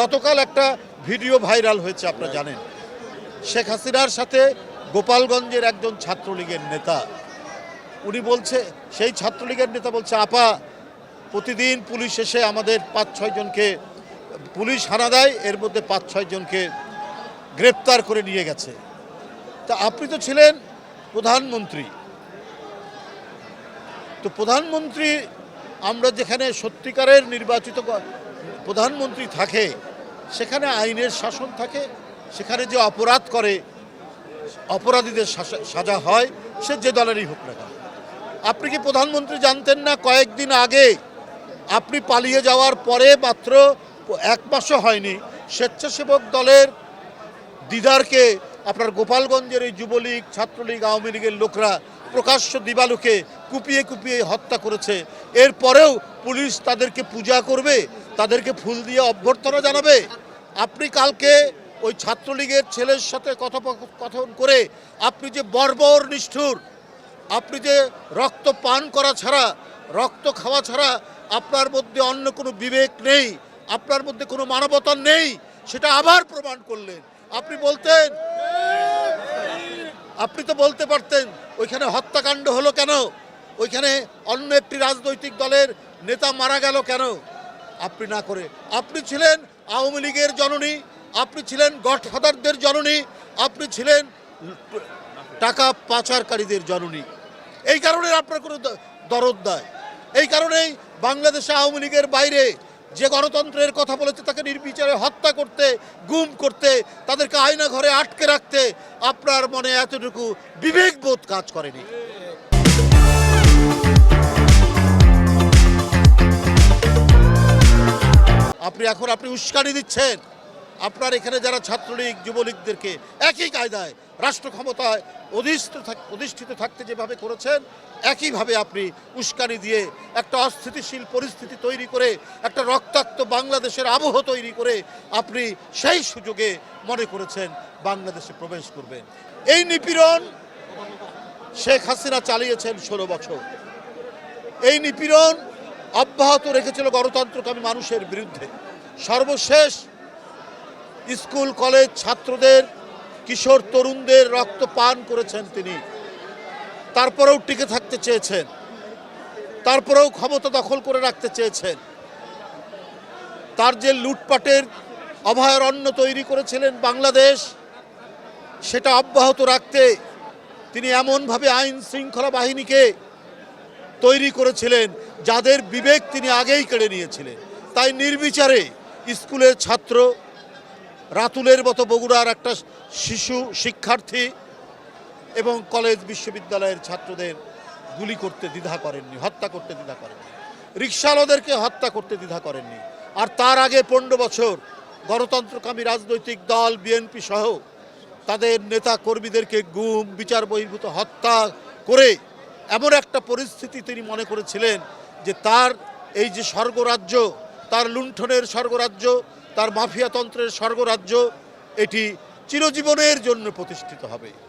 গতকাল একটা video viral হয়েছে আপনারা জানেন। শেখ হাসিনার সাথে গোপালগঞ্জের একজন ছাত্রলীগের নেতা। উনি বলছে সেই ছাত্রলীগের নেতা বলছে আপা প্রতিদিন পুলিশ এসে আমাদের পাঁচ ছয় জনকে পুলিশ হানা দেয় এর মধ্যে পাঁচ ছয় জনকে গ্রেপ্তার করে নিয়ে গেছে। তা আপনি তো ছিলেন প্রধানমন্ত্রী। তো প্রধানমন্ত্রী আমরা যেখানে সত্যিকারের নির্বাচিত প্রধানমন্ত্রী থাকে সেখানে আইনের শাসন থাকে, সেখানে যে অপরাধ করে, অপরাধীদের সাজা হয়, সে যে দলেরই হোক না কেন। আপনি কি প্রধানমন্ত্রী জানতেন না কয়েকদিন আগে আপনি পালিয়ে যাওয়ার পরে মাত্র এক মাসও হয়নি, স্বেচ্ছাসেবক দলের দিদারকে আপনার গোপালগঞ্জের এই যুবলীগ, ছাত্রলীগ, আওয়ামী লীগের লোকরা প্রকাশ্য দিবালুকে কুপিয়ে কুপিয়ে হত্যা করেছে। এরপরেও পুলিশ তাদেরকে পূজা করবে, তাদেরকে ফুল দিয়ে অভ্যর্থনা জানাবে? আপনি কালকে ওই ছাত্রলীগের ছেলের সাথে কথোপকথন করে আপনি যে বর্বর নিষ্ঠুর, আপনি যে রক্ত পান করা ছাড়া, রক্ত খাওয়া ছাড়া আপনার মধ্যে অন্য কোনো বিবেক নেই, আপনার মধ্যে কোনো মানবতা নেই, সেটা আবার প্রমাণ করলেন। আপনি বলতেন, আপনি তো বলতে পারতেন, ওইখানে হত্যাকাণ্ড হলো কেন? ওইখানে অন্য একটি রাজনৈতিক দলের নেতা মারা গেল কেন? আপনি না করে। আপনি ছিলেন আওয়ামী লীগের জননী, আপনি ছিলেন গডফাদারদের জননী, আপনি ছিলেন টাকা পাচারকারীদের জননী। এই কারণে আপনার কোনো দরদ দেয় এই কারণেই বাংলাদেশে আওয়ামী লীগের বাইরে যে গণতন্ত্রের কথা বলেছে, তাকে নির্বিচারে হত্যা করতে, গুম করতে, তাদেরকে আয়না ঘরে আটকে রাখতে আপনার মনে এতটুকু বিবেকবোধ কাজ করেনি। আপনি এখন আপনি উস্কানি দিচ্ছেন। আপনার এখানে যারা ছাত্রলীগ, যুবলীগদেরকে একই কায়দায়, রাষ্ট্র ক্ষমতায় অধিষ্ঠিত থাক- অধিষ্ঠিত থাকতে যেভাবে করেছেন, একইভাবে আপনি উস্কানি দিয়ে একটা অস্থিতিশীল পরিস্থিতি তৈরি করে, একটা রক্তাক্ত বাংলাদেশের আবহ তৈরি করে আপনি সেই সুযোগে মনে করেছেন বাংলাদেশে প্রবেশ করবেন। এই নিপীড়ন শেখ হাসিনা চালিয়েছেন ষোলো বছর। এই নিপীড়ন অব্যাহত রেখেছিল গণতন্ত্রকামী মানুষের বিরুদ্ধে। সর্বশেষ স্কুল, কলেজ ছাত্রদের, কিশোর তরুণদের রক্ত পান করেছেন তিনি। তারপরেও টিকে থাকতে চেয়েছেন। তারপরেও ক্ষমতা দখল করে রাখতে চেয়েছেন। তার যে লুটপাটের অভয়ারণ্য তৈরি করেছিলেন বাংলাদেশ, সেটা অব্যাহত রাখতে তিনি এমনভাবে আইন শৃঙ্খলা বাহিনীকে তৈরি করেছিলেন, যাদের বিবেক তিনি আগেই কেড়ে নিয়েছিলেন। তাই নির্বিচারে স্কুলের ছাত্র, রাতুলের মতো বগুড়ার একটা শিশু শিক্ষার্থী এবং কলেজ বিশ্ববিদ্যালয়ের ছাত্রদের গুলি করতে দ্বিধা করেননি, হত্যা করতে দ্বিধা করেননি রিক্সাওয়ালাদেরকে হত্যা করতে দ্বিধা করেননি। আর তার আগে পনেরো বছর গণতন্ত্রকামী রাজনৈতিক দল, বিএনপি সহ তাদের নেতা কর্মীদেরকে গুম, বিচার বহির্ভূত হত্যা করে এমন একটা পরিস্থিতি তিনি মনে করেছিলেন যে তার এই যে স্বর্গরাজ্য তার লুণ্ঠনের স্বর্গরাজ্য তার মাফিয়াতন্ত্রের স্বর্গরাজ্য এটি চিরজীবনের জন্য প্রতিষ্ঠিত হবে।